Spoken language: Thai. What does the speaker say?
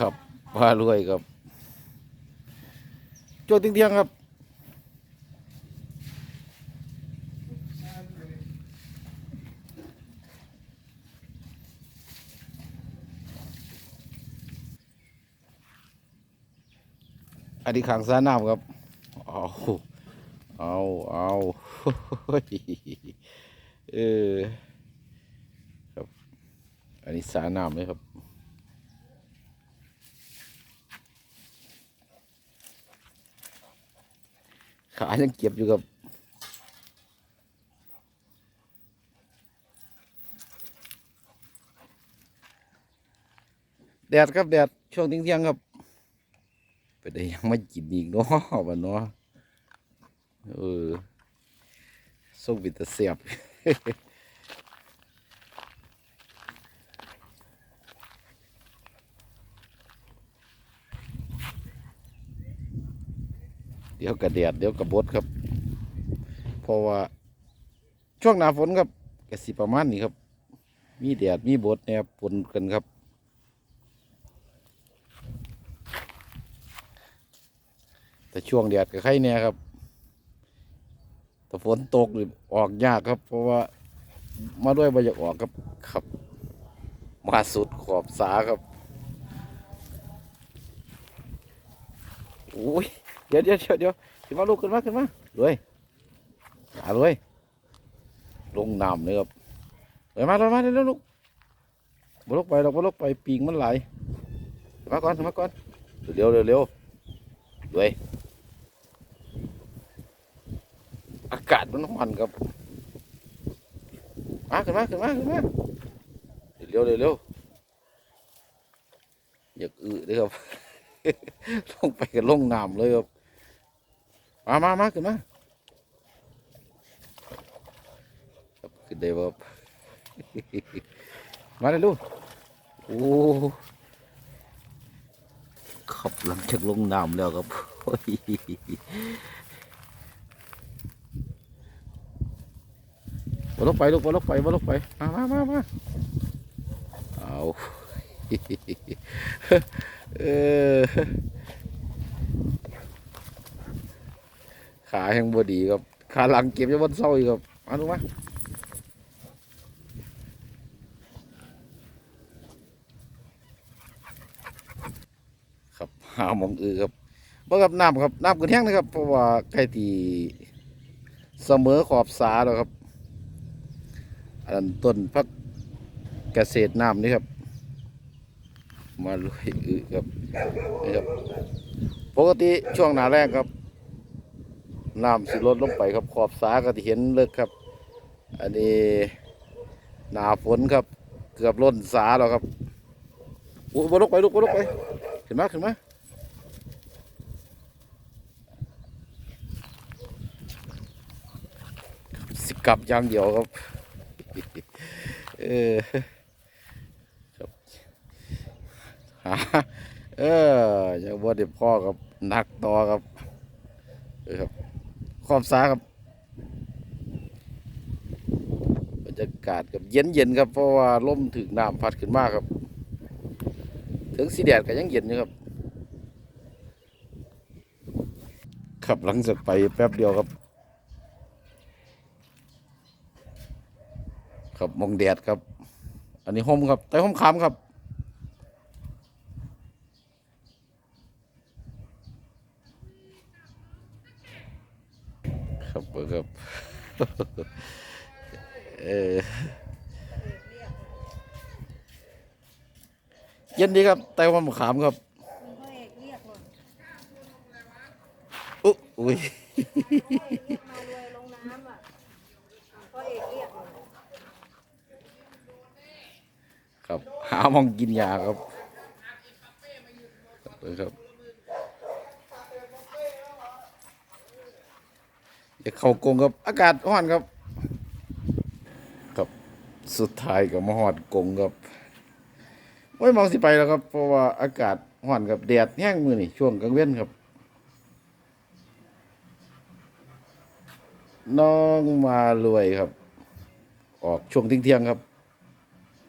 ครับพารวยครับ โจทย์เที่ยงครับ อันนี้ขังสาน้ำครับ เอาเอาเอาเฮ้ยเออครับ อันนี้สาน้ำเลยครับ ยังเก็บอยู่ครับแดดครับแดดช่วงเที่ยงครับ ไปได้ยังไม่กินอีกเนาะวันเนาะเออส่งบิดตเสียบ เดี๋ยวกระเดียดเดี๋ยวกระบดครับ เพราะว่าช่วงหน้าฝนครับกสิประมาณนี้ครับ มีแดดมีบดเนี่ยปนกันครับ แต่ช่วงแดดก็ใครเนี่ยครับ แต่ฝนตกนี่อออกยากครับ เพราะว่ามาด้วยบอยากออกครับครับ มาสุดขอบสาครับโอ้ย เดี๋ยวเดี๋ยวเดี๋ยวเดี๋ยวขึ้นมาลูกขึ้นมาขึ้นมาเลยอาเลยลงน้ำเลยครับเลยมาเลยมาเร็วลูกบลกไปเราบลกไปปีงมันไหลขึ้นมาก่อนขึ้นมาก่อนเร็วเร็วเร็วเลยอากาศมันร้อนครับมาขึ้นมาขึ้นมาขึ้นมาเร็วเร็วเร็วอยากอึเลยครับลงไปกันลงน้ำเลยครับ มามามาขึ้นมาขับขึ้นได้บ่ครับมาเลยลูกโอ้ขับหลังจากลงน้ำแล้วครับโอ้ยบนรถไปลูกบนรถไปบนรถไป มามามามาเอาเออ ขาแห่งบดีครับ ขาหลังเก็บอยู่บนเสาอีกครับมาดูมาครับหาหมองอือครับบ่กับน้ำครับน้ำกันแห้งนะครับ เพราะว่าใกล้ที่เสมอขอบสาแล้วครับอันต้นพักเกษตรน้ำนี่ครับ มาลุยอึครับนี่ครับปกติช่วงหนาแรกครับ น้ำสิลดลงไปครับขอบสาก็จะเห็นเลิกครับ อันนี้หนาฝนครับ เกือบล้นสาแล้วครับอุ้ยบนลกไปลูกบนลกไปขึ้นมาขึ้นมาสิกลับยางเดียวครับเออครับหาเออยังบ่ได้พ่อครับหนักต่อครับเออครับ ขอบสาครับบรรยากาศกับเย็นเย็นๆครับเพราะว่าลมถึงน้ำพัดขึ้นมากครับ ถึงสีแดดก็ยังเย็นอยู่ครับขับหลังจากไปแป๊บเดียวครับครับมองแดดครับ อันนี้ห่มครับ แต่ห่มคำครับ ครับเปิดครับเออเย็นดีครับแต่ห่มขามครับพ่อเอกเรียกว่าอุ๊อุ้ยพ่อเอกเรียกมารวยลงน้ำอะพ่อเอกเรียกว่าครับ หามองกินยาครับเปิดครับ อย่าเข้ากงครับอากาศร้อนครับ ครับสุดท้ายก็มาหอดกงครับไม่มองสิไปแล้วครับ เพราะว่าอากาศร้อนครับแดดแห้งมือนี่ช่วงกลางเว้นครับ น้องมารวยครับ ออกช่วงเที่ยงครับ